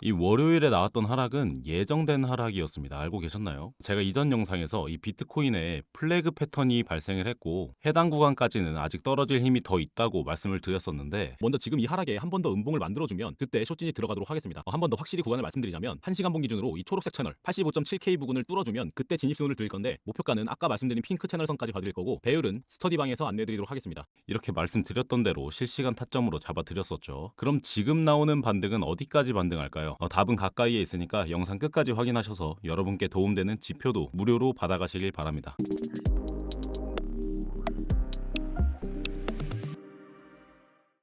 이 월요일에 나왔던 하락은 예정된 하락이었습니다. 알고 계셨나요? 제가 이전 영상에서 이 비트코인에 플래그 패턴이 발생을 했고 해당 구간까지는 아직 떨어질 힘이 더 있다고 말씀을 드렸었는데 먼저 지금 이 하락에 한 번 더 음봉을 만들어주면 그때 쇼진이 들어가도록 하겠습니다. 한 번 더 확실히 구간을 말씀드리자면 1시간 봉 기준으로 이 초록색 채널 85.7K 부근을 뚫어주면 그때 진입선을 드릴 건데 목표가는 아까 말씀드린 핑크 채널선까지 봐드릴 거고 배율은 스터디방에서 안내해드리도록 하겠습니다. 이렇게 말씀드렸던 대로 실시간 타점으로 잡아드렸었죠. 그럼 지금 나오는 반등은 어디까지 반등할까요? 어, 답은 가까이에 있으니까 영상 끝까지 확인하셔서 여러분께 도움되는 지표도 무료로 받아가시길 바랍니다.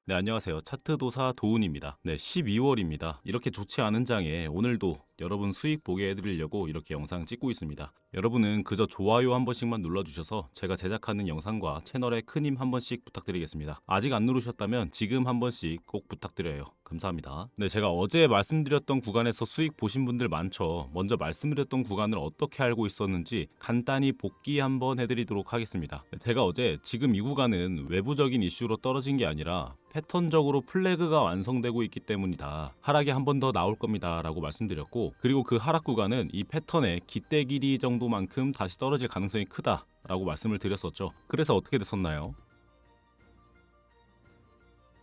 네, 안녕하세요. 차트도사 도훈입니다. 네, 12월입니다. 이렇게 좋지 않은 장에 오늘도 여러분 수익 보게 해드리려고 이렇게 영상 찍고 있습니다. 여러분은 그저 좋아요 한 번씩만 눌러주셔서 제가 제작하는 영상과 채널에 큰 힘 한 번씩 부탁드리겠습니다. 아직 안 누르셨다면 지금 한 번씩 꼭 부탁드려요. 감사합니다. 네, 제가 어제 말씀드렸던 구간에서 수익 보신 분들 많죠. 먼저 말씀드렸던 구간을 어떻게 알고 있었는지 간단히 복귀 한번 해드리도록 하겠습니다. 네, 제가 어제 지금 이 구간은 외부적인 이슈로 떨어진 게 아니라 패턴적으로 플래그가 완성되고 있기 때문이다. 하락이 한 번 더 나올 겁니다. 라고 말씀드렸고, 그리고 그 하락 구간은 이 패턴의 기대 길이 정도만큼 다시 떨어질 가능성이 크다. 라고 말씀을 드렸었죠. 그래서 어떻게 됐었나요?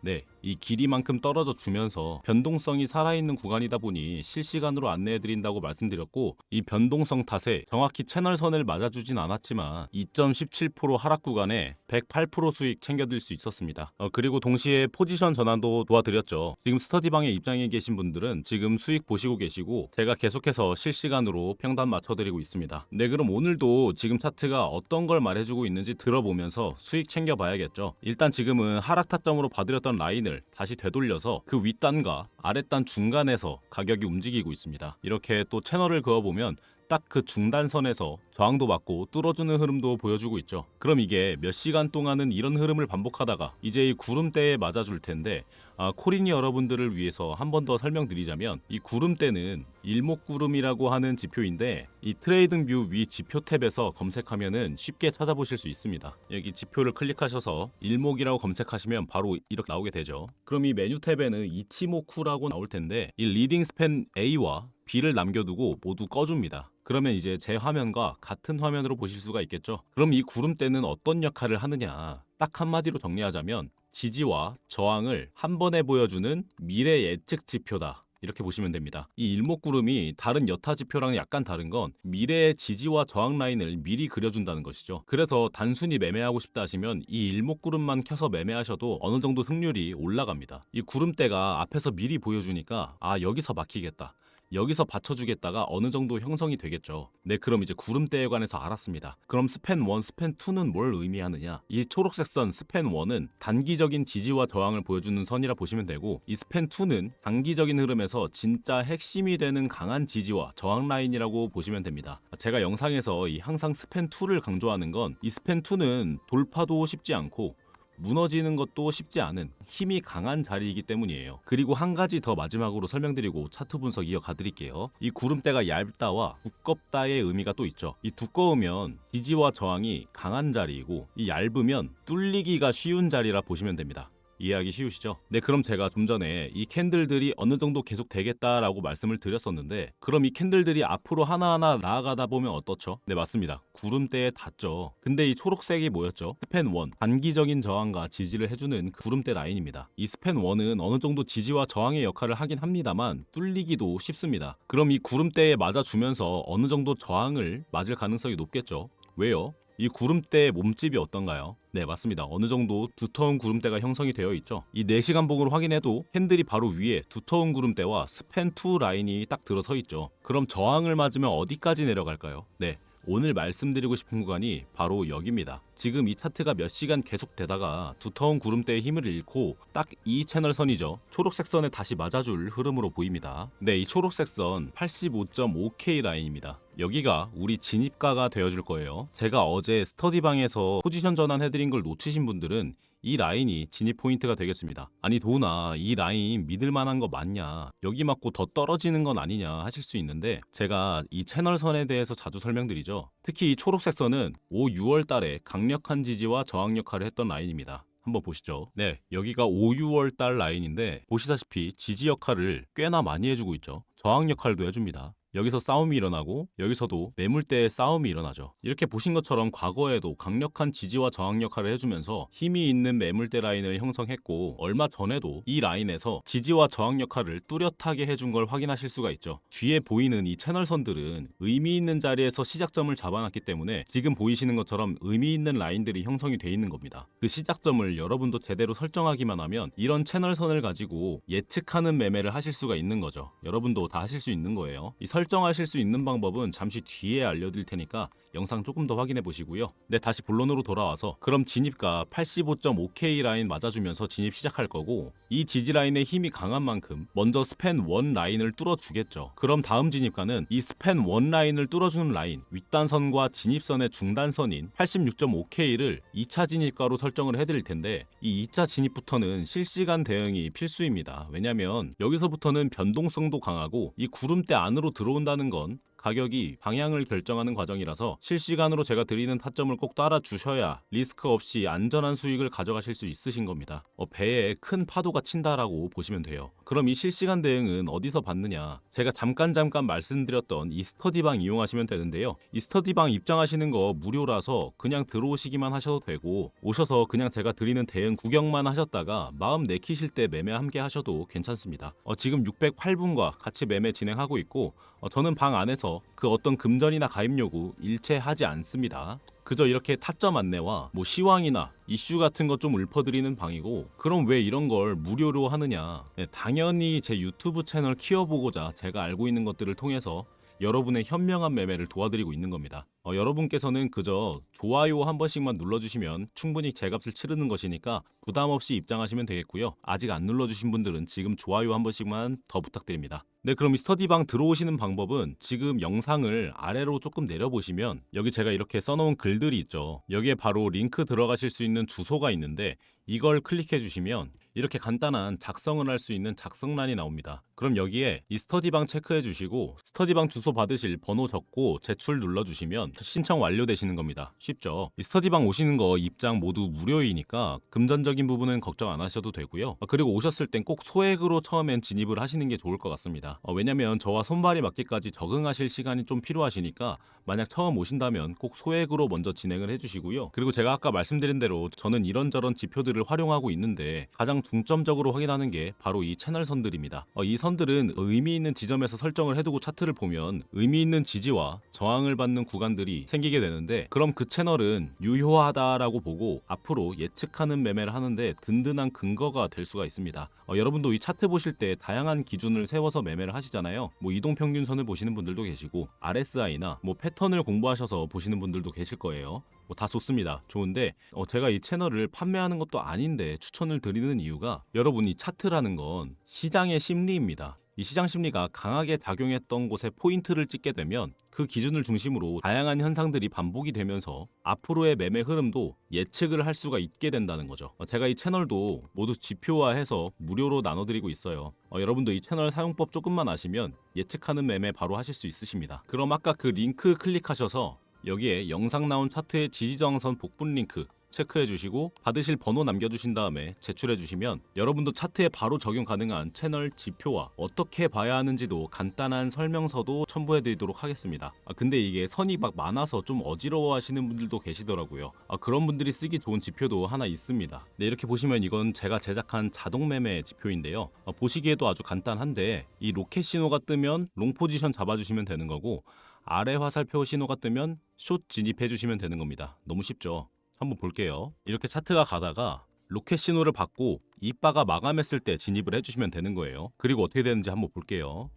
네, 이 길이만큼 떨어져 주면서 변동성이 살아있는 구간이다 보니 실시간으로 안내해드린다고 말씀드렸고 이 변동성 탓에 정확히 채널선을 맞아주진 않았지만 2.17% 하락 구간에 108% 수익 챙겨들 수 있었습니다. 어, 그리고 동시에 포지션 전환도 도와드렸죠. 지금 스터디방에 입장해 계신 분들은 지금 수익 보시고 계시고 제가 계속해서 실시간으로 평단 맞춰드리고 있습니다. 네, 그럼 오늘도 지금 차트가 어떤 걸 말해주고 있는지 들어보면서 수익 챙겨봐야겠죠. 일단 지금은 하락 타점으로 봐드렸던 라인을 다시 되돌려서 그 윗단과 아랫단 중간에서 가격이 움직이고 있습니다. 이렇게 또 채널을 그어보면 딱 그 중단선에서 저항도 받고 뚫어주는 흐름도 보여주고 있죠. 그럼 이게 몇 시간 동안은 이런 흐름을 반복하다가 이제 이 구름대에 맞아줄 텐데 아, 코린이 여러분들을 위해서 한 번 더 설명드리자면 이 구름대는 일목구름이라고 하는 지표인데 이 트레이딩 뷰 위 지표 탭에서 검색하면은 쉽게 찾아보실 수 있습니다. 여기 지표를 클릭하셔서 일목이라고 검색하시면 바로 이렇게 나오게 되죠. 그럼 이 메뉴 탭에는 이치모쿠라고 나올 텐데 이 리딩 스팬 A와 B를 남겨두고 모두 꺼줍니다. 그러면 이제 제 화면과 같은 화면으로 보실 수가 있겠죠. 그럼 이 구름대는 어떤 역할을 하느냐? 딱 한마디로 정리하자면 지지와 저항을 한 번에 보여주는 미래 예측 지표다. 이렇게 보시면 됩니다. 이 일목구름이 다른 여타 지표랑 약간 다른 건 미래의 지지와 저항 라인을 미리 그려준다는 것이죠. 그래서 단순히 매매하고 싶다 하시면 이 일목구름만 켜서 매매하셔도 어느 정도 승률이 올라갑니다. 이 구름대가 앞에서 미리 보여주니까 아 여기서 막히겠다. 여기서 받쳐주겠다가 어느 정도 형성이 되겠죠. 네, 그럼 이제 구름대에 관해서 알았습니다. 그럼 스팬 1, 스팬 2는 뭘 의미하느냐? 이 초록색 선 스팬 1은 단기적인 지지와 저항을 보여주는 선이라 보시면 되고 이 스팬 2는 단기적인 흐름에서 진짜 핵심이 되는 강한 지지와 저항 라인이라고 보시면 됩니다. 제가 영상에서 이 항상 스팬 2를 강조하는 건 이 스팬 2는 돌파도 쉽지 않고 무너지는 것도 쉽지 않은 힘이 강한 자리이기 때문이에요. 그리고 한 가지 더 마지막으로 설명드리고 차트 분석 이어가 드릴게요. 이 구름대가 얇다와 두껍다의 의미가 또 있죠. 이 두꺼우면 지지와 저항이 강한 자리이고 이 얇으면 뚫리기가 쉬운 자리라 보시면 됩니다. 이해하기 쉬우시죠? 네, 그럼 제가 좀 전에 이 캔들들이 어느 정도 계속 되겠다라고 말씀을 드렸었는데, 그럼 이 캔들들이 앞으로 하나하나 나아가다 보면 어떻죠? 네, 맞습니다. 구름대에 닿죠. 근데 이 초록색이 뭐였죠? 스팬 1, 단기적인 저항과 지지를 해주는 그 구름대 라인입니다. 이 스팬 1은 어느 정도 지지와 저항의 역할을 하긴 합니다만, 뚫리기도 쉽습니다. 그럼 이 구름대에 맞아주면서 어느 정도 저항을 맞을 가능성이 높겠죠? 왜요? 이 구름대의 몸집이 어떤가요? 네, 맞습니다. 어느 정도 두터운 구름대가 형성이 되어 있죠. 이 4시간 봉으로 확인해도 핸들이 바로 위에 두터운 구름대와 스팬2 라인이 딱 들어서 있죠. 그럼 저항을 맞으면 어디까지 내려갈까요? 네. 오늘 말씀드리고 싶은 구간이 바로 여기입니다. 지금 이 차트가 몇 시간 계속 되다가 두터운 구름대의 힘을 잃고 딱 이 채널 선이죠. 초록색 선에 다시 맞아줄 흐름으로 보입니다. 네, 이 초록색 선 85.5K 라인입니다. 여기가 우리 진입가가 되어줄 거예요. 제가 어제 스터디방에서 포지션 전환해드린 걸 놓치신 분들은 이 라인이 진입 포인트가 되겠습니다. 아니 도훈아 이 라인 믿을 만한 거 맞냐? 여기 맞고 더 떨어지는 건 아니냐 하실 수 있는데 제가 이 채널 선에 대해서 자주 설명드리죠. 특히 이 초록색 선은 5, 6월 달에 강력한 지지와 저항 역할을 했던 라인입니다. 한번 보시죠. 네, 여기가 5, 6월 달 라인인데 보시다시피 지지 역할을 꽤나 많이 해주고 있죠. 저항 역할도 해줍니다. 여기서 싸움이 일어나고 여기서도 매물대의 싸움이 일어나죠. 이렇게 보신 것처럼 과거에도 강력한 지지와 저항 역할을 해주면서 힘이 있는 매물대 라인을 형성했고 얼마 전에도 이 라인에서 지지와 저항 역할을 뚜렷하게 해준 걸 확인하실 수가 있죠. 뒤에 보이는 이 채널선들은 의미 있는 자리에서 시작점을 잡아놨기 때문에 지금 보이시는 것처럼 의미 있는 라인들이 형성이 돼 있는 겁니다. 그 시작점을 여러분도 제대로 설정하기만 하면 이런 채널선을 가지고 예측하는 매매를 하실 수가 있는 거죠. 여러분도 다 하실 수 있는 거예요. 이 설 정하실 수 있는 방법은 잠시 뒤에 알려드릴 테니까 영상 조금 더 확인해 보시고요. 네, 다시 본론으로 돌아와서 그럼 진입가 85.5K 라인 맞아주면서 진입 시작할 거고 이 지지 라인의 힘이 강한 만큼 먼저 스팬 1 라인을 뚫어주겠죠. 그럼 다음 진입가는 이 스팬 1 라인을 뚫어주는 라인 윗단선과 진입선의 중단선인 86.5K를 2차 진입가로 설정을 해드릴 텐데 이 2차 진입부터는 실시간 대응이 필수입니다. 왜냐면 여기서부터는 변동성도 강하고 이 구름대 안으로 들어 온다는 건 가격이 방향을 결정하는 과정이라서 실시간으로 제가 드리는 타점을 꼭 따라 주셔야 리스크 없이 안전한 수익을 가져가실 수 있으신 겁니다. 어, 배에 큰 파도가 친다라고 보시면 돼요. 그럼 이 실시간 대응은 어디서 받느냐? 제가 잠깐 잠깐 말씀드렸던 이 스터디방 이용하시면 되는데요. 이 스터디방 입장하시는 거 무료라서 그냥 들어오시기만 하셔도 되고 오셔서 그냥 제가 드리는 대응 구경만 하셨다가 마음 내키실 때 매매 함께 하셔도 괜찮습니다. 어, 지금 608분과 같이 매매 진행하고 있고 어, 저는 방 안에서 그 어떤 금전이나 가입 요구 일체 하지 않습니다. 그저 이렇게 타점 안내와 뭐 시황이나 이슈 같은 것 좀 읊어드리는 방이고 그럼 왜 이런 걸 무료로 하느냐. 네, 당연히 제 유튜브 채널 키워보고자 제가 알고 있는 것들을 통해서 여러분의 현명한 매매를 도와드리고 있는 겁니다. 어, 여러분께서는 그저 좋아요 한 번씩만 눌러주시면 충분히 제 값을 치르는 것이니까 부담 없이 입장하시면 되겠고요. 아직 안 눌러주신 분들은 지금 좋아요 한 번씩만 더 부탁드립니다. 네, 그럼 이 스터디방 들어오시는 방법은 지금 영상을 아래로 조금 내려보시면 여기 제가 이렇게 써놓은 글들이 있죠. 여기에 바로 링크 들어가실 수 있는 주소가 있는데 이걸 클릭해 주시면 이렇게 간단한 작성을 할 수 있는 작성란이 나옵니다. 그럼 여기에 이 스터디방 체크해 주시고 스터디방 주소 받으실 번호 적고 제출 눌러 주시면 신청 완료되시는 겁니다. 쉽죠? 이 스터디방 오시는 거 입장 모두 무료이니까 금전적인 부분은 걱정 안 하셔도 되고요. 어, 그리고 오셨을 땐 꼭 소액으로 처음엔 진입을 하시는 게 좋을 것 같습니다. 어, 왜냐면 저와 손발이 맞기까지 적응하실 시간이 좀 필요하시니까 만약 처음 오신다면 꼭 소액으로 먼저 진행을 해 주시고요. 그리고 제가 아까 말씀드린 대로 저는 이런저런 지표들을 활용하고 있는데 가장 중점적으로 확인하는 게 바로 이 채널 선들입니다. 어, 이 선들은 의미 있는 지점에서 설정을 해두고 차트를 보면 의미 있는 지지와 저항을 받는 구간들이 생기게 되는데 그럼 그 채널은 유효하다라고 보고 앞으로 예측하는 매매를 하는데 든든한 근거가 될 수가 있습니다. 어, 여러분도 이 차트 보실 때 다양한 기준을 세워서 매매를 하시잖아요. 뭐 이동 평균선을 보시는 분들도 계시고 RSI나 뭐 패턴을 공부하셔서 보시는 분들도 계실 거예요. 뭐 다 좋습니다. 좋은데 어, 제가 이 채널을 판매하는 것도 아닌데 추천을 드리는 이유가 여러분 이 차트라는 건 시장의 심리입니다. 이 시장 심리가 강하게 작용했던 곳에 포인트를 찍게 되면 그 기준을 중심으로 다양한 현상들이 반복이 되면서 앞으로의 매매 흐름도 예측을 할 수가 있게 된다는 거죠. 어, 제가 이 채널도 모두 지표화해서 무료로 나눠드리고 있어요. 어, 여러분도 이 채널 사용법 조금만 아시면 예측하는 매매 바로 하실 수 있으십니다. 그럼 아까 그 링크 클릭하셔서 여기에 영상 나온 차트의 지지저항선 복분 링크 체크해 주시고 받으실 번호 남겨주신 다음에 제출해 주시면 여러분도 차트에 바로 적용 가능한 채널 지표와 어떻게 봐야 하는지도 간단한 설명서도 첨부해 드리도록 하겠습니다. 아, 근데 이게 선이 막 많아서 좀 어지러워 하시는 분들도 계시더라고요. 아, 그런 분들이 쓰기 좋은 지표도 하나 있습니다. 네, 이렇게 보시면 이건 제가 제작한 자동 매매 지표인데요. 아, 보시기에도 아주 간단한데 이 로켓 신호가 뜨면 롱 포지션 잡아주시면 되는 거고 아래 화살표 신호가 뜨면 숏 진입해 주시면 되는 겁니다. 너무 쉽죠? 한번 볼게요. 이렇게 차트가 가다가 로켓 신호를 받고 이 바가 마감했을 때 진입을 해주시면 되는 거예요. 그리고 어떻게 되는지 한번 볼게요.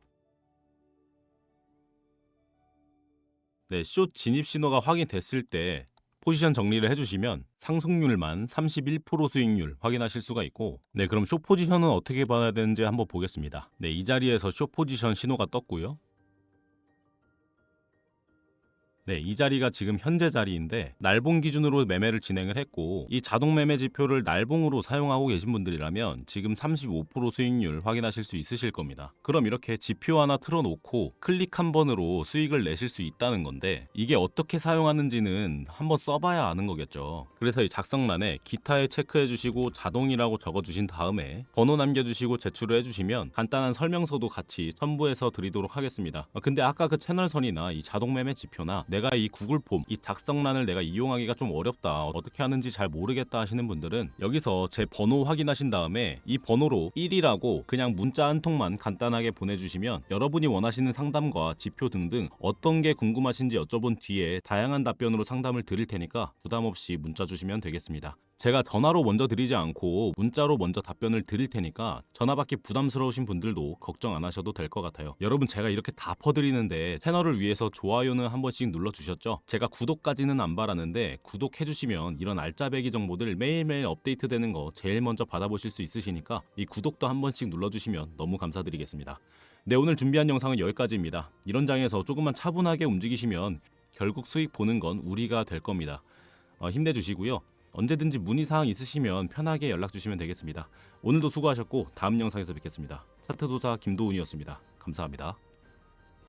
네, 숏 진입 신호가 확인됐을 때 포지션 정리를 해주시면 상승률만 31% 수익률 확인하실 수가 있고 네 그럼 숏 포지션은 어떻게 봐야 되는지 한번 보겠습니다. 네이 자리에서 숏 포지션 신호가 떴고요. 네, 이 자리가 지금 현재 자리인데 날봉 기준으로 매매를 진행을 했고 이 자동 매매 지표를 날봉으로 사용하고 계신 분들이라면 지금 35% 수익률 확인하실 수 있으실 겁니다. 그럼 이렇게 지표 하나 틀어놓고 클릭 한 번으로 수익을 내실 수 있다는 건데 이게 어떻게 사용하는지는 한번 써봐야 아는 거겠죠. 그래서 이 작성란에 기타에 체크해 주시고 자동이라고 적어 주신 다음에 번호 남겨주시고 제출을 해주시면 간단한 설명서도 같이 첨부해서 드리도록 하겠습니다. 어, 근데 아까 그 채널선이나 이 자동 매매 지표나 내가 이 구글 폼, 이 작성란을 내가 이용하기가 좀 어렵다, 어떻게 하는지 잘 모르겠다 하시는 분들은 여기서 제 번호 확인하신 다음에 이 번호로 1이라고 그냥 문자 한 통만 간단하게 보내주시면 여러분이 원하시는 상담과 지표 등등 어떤 게 궁금하신지 여쭤본 뒤에 다양한 답변으로 상담을 드릴 테니까 부담 없이 문자 주시면 되겠습니다. 제가 전화로 먼저 드리지 않고 문자로 먼저 답변을 드릴 테니까 전화 받기 부담스러우신 분들도 걱정 안 하셔도 될 것 같아요. 여러분 제가 이렇게 다 퍼드리는데 채널을 위해서 좋아요는 한 번씩 눌러주셨죠? 제가 구독까지는 안 바라는데 구독해주시면 이런 알짜배기 정보들 매일매일 업데이트되는 거 제일 먼저 받아보실 수 있으시니까 이 구독도 한 번씩 눌러주시면 너무 감사드리겠습니다. 네 오늘 준비한 영상은 여기까지입니다. 이런 장에서 조금만 차분하게 움직이시면 결국 수익 보는 건 우리가 될 겁니다. 어, 힘내주시고요. 언제든지 문의사항 있으시면 편하게 연락 주시면 되겠습니다. 오늘도 수고하셨고 다음 영상에서 뵙겠습니다. 차트도사 김도훈이었습니다. 감사합니다.